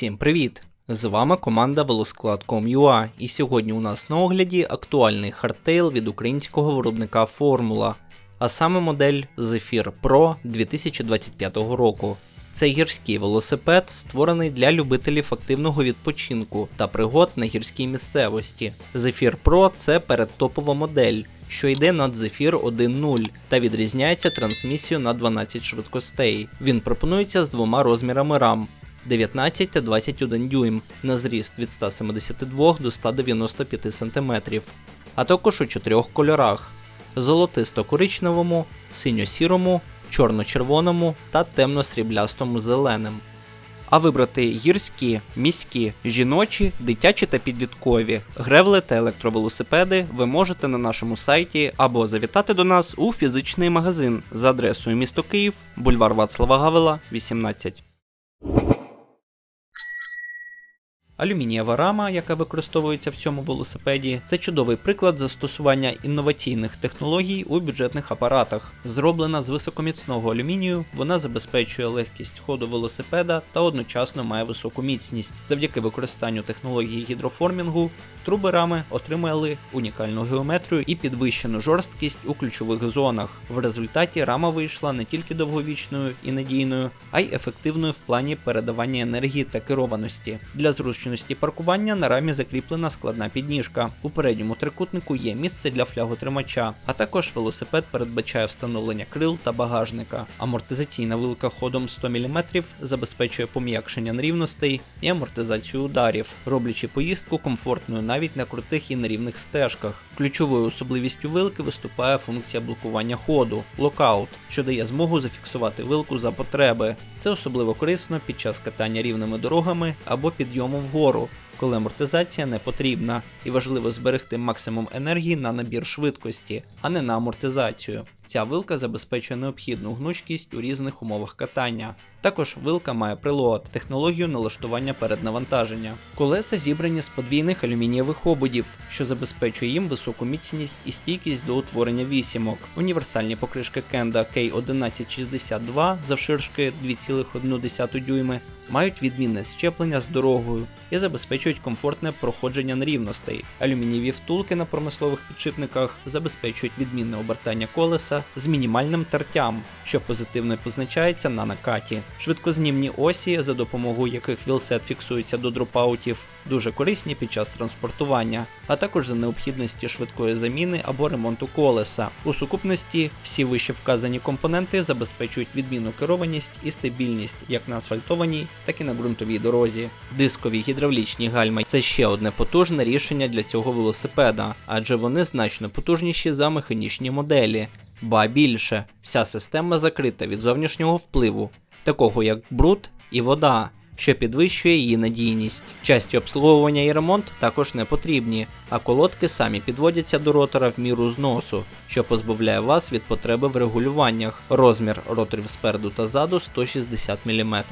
Всім привіт! З вами команда Велосклад.com.ua і сьогодні у нас на огляді актуальний хардтейл від українського виробника Формула, а саме модель Zephyr Pro 2025 року. Це гірський велосипед, створений для любителів активного відпочинку та пригод на гірській місцевості. Zephyr Pro це передтопова модель, що йде над Zephyr 1.0 та відрізняється трансмісією на 12 швидкостей. Він пропонується з двома розмірами рам 19 та 21 дюйм на зріст від 172 до 195 см, а також у чотирьох кольорах: золотисто-коричневому, синьо-сірому, чорно-червоному та темно-сріблястому зеленим. А вибрати гірські, міські, жіночі, дитячі та підліткові, гревли та електровелосипеди ви можете на нашому сайті або завітати до нас у фізичний магазин за адресою місто Київ, бульвар Вацлава Гавела, 18. Алюмінієва рама, яка використовується в цьому велосипеді, це чудовий приклад застосування інноваційних технологій у бюджетних апаратах. Зроблена з високоміцного алюмінію, вона забезпечує легкість ходу велосипеда та одночасно має високу міцність. Завдяки використанню технології гідроформінгу, труби рами отримали унікальну геометрію і підвищену жорсткість у ключових зонах. В результаті рама вийшла не тільки довговічною і надійною, а й ефективною в плані передавання енергії та керованості. Для зручності паркування на рамі закріплена складна підніжка. У передньому трикутнику є місце для фляготримача, а також велосипед передбачає встановлення крил та багажника. Амортизаційна вилка ходом 100 мм забезпечує пом'якшення нерівностей і амортизацію ударів, роблячи поїздку комфортною навіть на крутих і нерівних стежках. Ключовою особливістю вилки виступає функція блокування ходу локаут, що дає змогу зафіксувати вилку за потреби. Це особливо корисно під час катання рівними дорогами або підйому вгору, коли амортизація не потрібна, і важливо зберегти максимум енергії на набір швидкості, а не на амортизацію. Ця вилка забезпечує необхідну гнучкість у різних умовах катання. Також вилка має прилот, технологію налаштування переднавантаження. Колеса зібрані з подвійних алюмінієвих ободів, що забезпечує їм високу міцність і стійкість до утворення вісімок. Універсальні покришки Kenda K1162 завширшки 2,1 дюйми мають відмінне щеплення з дорогою і забезпечують комфортне проходження нерівностей. Алюмінієві втулки на промислових підшипниках забезпечують відмінне обертання колеса з мінімальним тертям, що позитивно позначається на накаті. Швидкознімні осі, за допомогою яких вілсет фіксується до дропаутів, дуже корисні під час транспортування, а також за необхідності швидкої заміни або ремонту колеса. У сукупності всі вище вказані компоненти забезпечують відмінну керованість і стабільність як на асфальтованій, так і на ґрунтовій дорозі. Дискові гідравлічні гальма це ще одне потужне рішення для цього велосипеда, адже вони значно потужніші за механічні моделі. Ба більше, вся система закрита від зовнішнього впливу, такого як бруд і вода, що підвищує її надійність. Часті обслуговування і ремонт також не потрібні, а колодки самі підводяться до ротора в міру зносу, що позбавляє вас від потреби в регулюваннях. Розмір роторів спереду та ззаду 160 мм.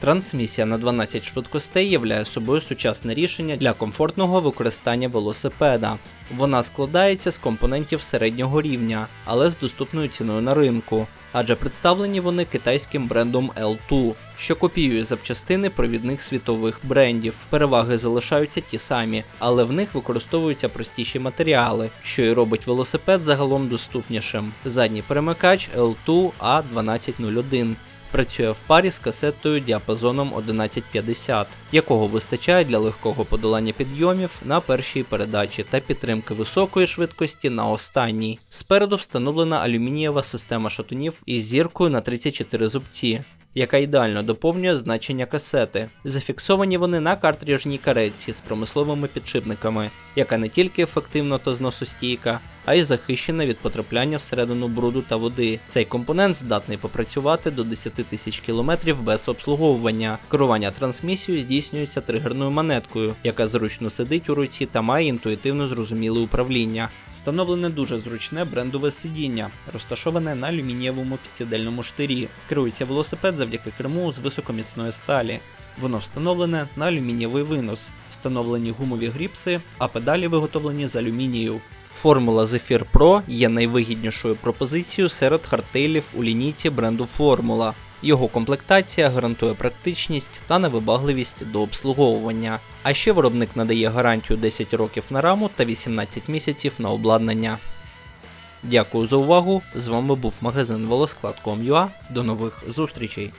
Трансмісія на 12 швидкостей являє собою сучасне рішення для комфортного використання велосипеда. Вона складається з компонентів середнього рівня, але з доступною ціною на ринку, адже представлені вони китайським брендом L2, що копіює запчастини провідних світових брендів. Переваги залишаються ті самі, але в них використовуються простіші матеріали, що і робить велосипед загалом доступнішим. Задній перемикач L2 A1201 працює в парі з касетою діапазоном 1150, якого вистачає для легкого подолання підйомів на першій передачі та підтримки високої швидкості на останній. Спереду встановлена алюмінієва система шатунів із зіркою на 34 зубці. Яка ідеально доповнює значення касети. Зафіксовані вони на картриджній каретці з промисловими підшипниками, яка не тільки ефективно та зносостійка, а й захищена від потрапляння всередину бруду та води. Цей компонент здатний попрацювати до 10 тисяч кілометрів без обслуговування. Керування трансмісією здійснюється тригерною монеткою, яка зручно сидить у руці та має інтуїтивно зрозуміле управління. Встановлене дуже зручне брендове сидіння, розташоване на алюмінієвому підсідельному штирі. Керується велосипед завдяки керму з високоміцної сталі. Воно встановлене на алюмінієвий винос, встановлені гумові гріпси, а педалі виготовлені з алюмінію. Формула Zephyr Pro є найвигіднішою пропозицією серед хардтейлів у лінійці бренду Формула. Його комплектація гарантує практичність та невибагливість до обслуговування. А ще виробник надає гарантію 10 років на раму та 18 місяців на обладнання. Дякую за увагу. З вами був магазин волосклад.com.ua. До нових зустрічей.